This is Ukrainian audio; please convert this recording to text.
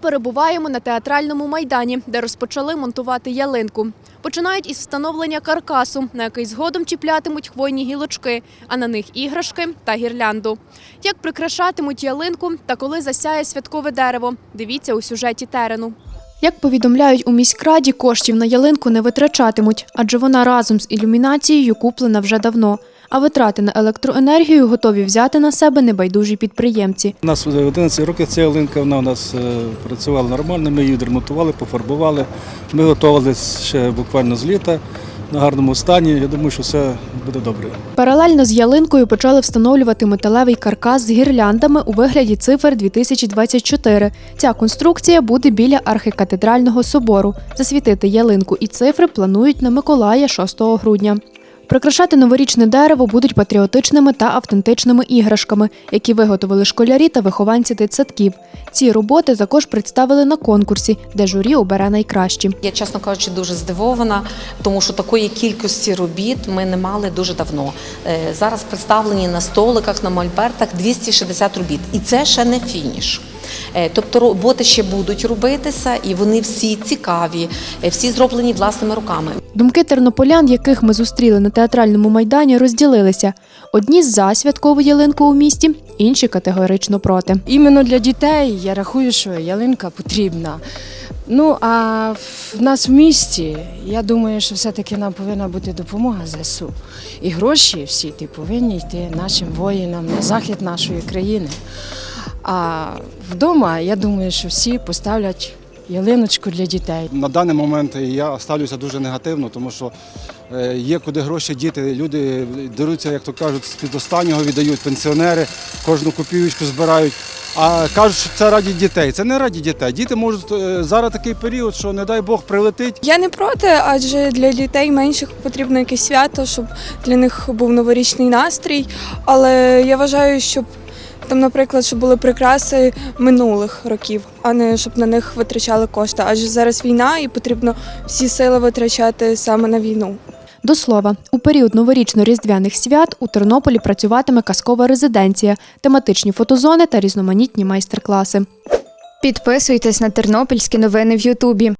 перебуваємо на театральному майдані, де розпочали монтувати ялинку. Починають із встановлення каркасу, на який згодом чіплятимуть хвойні гілочки, а на них іграшки та гірлянду. Як прикрашатимуть ялинку та коли засяє святкове дерево, дивіться у сюжеті терену. Як повідомляють у міськраді, коштів на ялинку не витрачатимуть, адже вона разом з ілюмінацією куплена вже давно. А витрати на електроенергію готові взяти на себе небайдужі підприємці. У нас 11 років ця ялинка, вона у нас е, працювала нормально, ми її відремонтували, пофарбували. Ми готували ще буквально з літа на гарному стані. Я думаю, що все буде добре. Паралельно з ялинкою почали встановлювати металевий каркас з гірляндами у вигляді цифр 2024. Ця конструкція буде біля архікатедрального собору. Засвітити ялинку і цифри планують на Миколая 6 грудня. Прикрашати новорічне дерево будуть патріотичними та автентичними іграшками, які виготовили школярі та вихованці дитсадків. Ці роботи також представили на конкурсі, де журі обере найкращі. Я, чесно кажучи, дуже здивована, тому що такої кількості робіт ми не мали дуже давно. Е, Зараз представлені на столиках, на мольбертах 260 робіт, і це ще не фініш. Е, Тобто роботи ще будуть робитися, і вони всі цікаві, е, всі зроблені власними руками. Думки тернополян, яких ми зустріли на театральному майдані, розділилися: одні за святкову ялинку у місті, інші категорично проти. Іменно для дітей я рахую, що ялинка потрібна. Ну а в нас в місті, я думаю, що все-таки нам повинна бути допомога ЗСУ. І гроші всі ті повинні йти нашим воїнам на захід нашої країни. А вдома, я думаю, що всі поставлять ялиночку для дітей. На даний момент я ставлюся дуже негативно, тому що е, є куди гроші діти. Люди деруться, як то кажуть, з під останнього віддають пенсіонери, кожну копійку збирають. А кажуть, що це раді дітей. Це не раді дітей. Діти можуть е, зараз такий період, що не дай Бог прилетить. Я не проти, адже для дітей менших потрібно якесь свято, щоб для них був новорічний настрій. Але я вважаю, щоб там, наприклад, щоб були прикраси минулих років, а не щоб на них витрачали кошти. Адже зараз війна і потрібно всі сили витрачати саме на війну. До слова, у період новорічно-різдвяних свят у Тернополі працюватиме казкова резиденція, тематичні фотозони та різноманітні майстер-класи. Підписуйтесь на тернопільські новини в Ютубі.